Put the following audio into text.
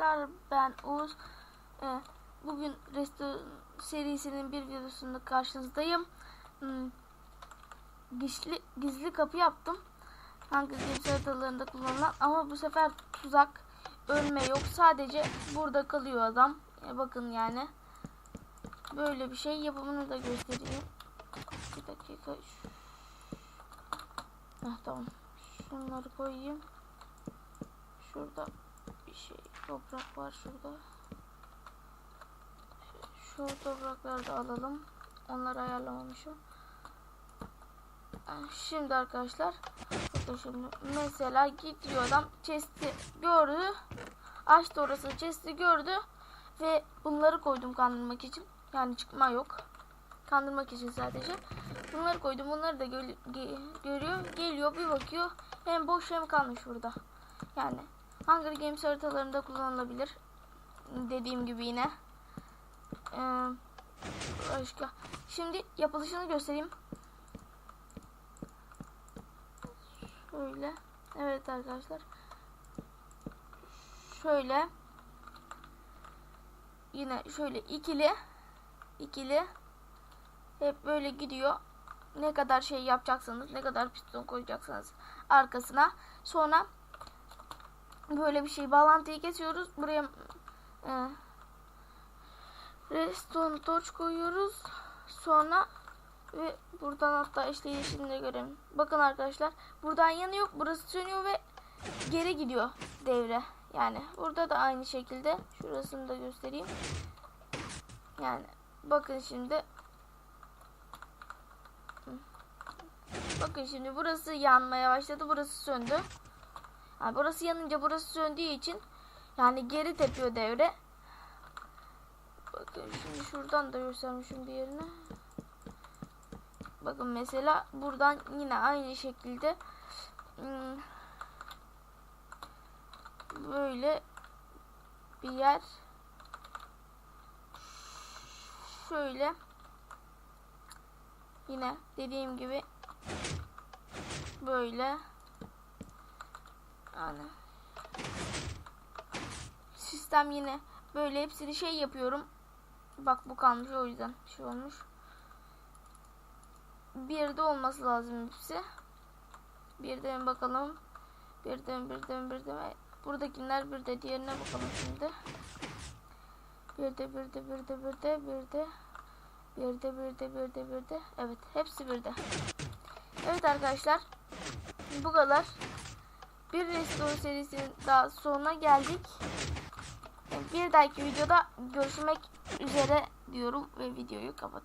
arkadaşlar ben Uğuz. Ee, bugün Resto serisinin bir videosunda karşınızdayım. Hmm, gizli, gizli kapı yaptım. Hangi Games haritalarında kullanılan ama bu sefer tuzak ölme yok. Sadece burada kalıyor adam. Ee, bakın yani. Böyle bir şey yapımını da göstereyim. Bir dakika. Heh, tamam. Şunları koyayım. Şurada şey toprak var şurada. Şu toprakları da alalım. Onları ayarlamamışım. Şimdi arkadaşlar şimdi mesela gidiyor adam chest'i gördü. Açtı orası chest'i gördü ve bunları koydum kandırmak için. Yani çıkma yok. Kandırmak için sadece. Bunları koydum. Bunları da gö ge görüyor. Geliyor bir bakıyor. Hem boş hem kalmış burada. Yani Hunger Games haritalarında kullanılabilir. Dediğim gibi yine. Ee, başka. Şimdi yapılışını göstereyim. Şöyle. Evet arkadaşlar. Şöyle. Yine şöyle ikili. ikili. Hep böyle gidiyor. Ne kadar şey yapacaksınız, ne kadar piston koyacaksınız arkasına. Sonra böyle bir şey bağlantıyı kesiyoruz. Buraya e, redstone torch koyuyoruz. Sonra ve buradan hatta işte yeşilini de görelim. Bakın arkadaşlar buradan yanıyor. Burası sönüyor ve geri gidiyor devre. Yani burada da aynı şekilde. Şurasını da göstereyim. Yani bakın şimdi. Bakın şimdi burası yanmaya başladı. Burası söndü. Yani burası yanınca burası söndüğü için yani geri tepiyor devre. Bakın şimdi şuradan da göstermişim bir yerine. Bakın mesela buradan yine aynı şekilde hmm, böyle bir yer şöyle yine dediğim gibi böyle yani. Sistem yine böyle hepsini şey yapıyorum. Bak bu kalmış o yüzden şey olmuş. Bir de olması lazım hepsi. Bir de bakalım. Bir de bir de bir de. Buradakiler bir de diğerine bakalım şimdi. Bir de bir de bir de bir de bir de. Bir de bir de bir de bir de. Evet hepsi bir de. Evet arkadaşlar. Bu kadar bir restore serisinin daha sonuna geldik. Bir dahaki videoda görüşmek üzere diyorum ve videoyu kapatıyorum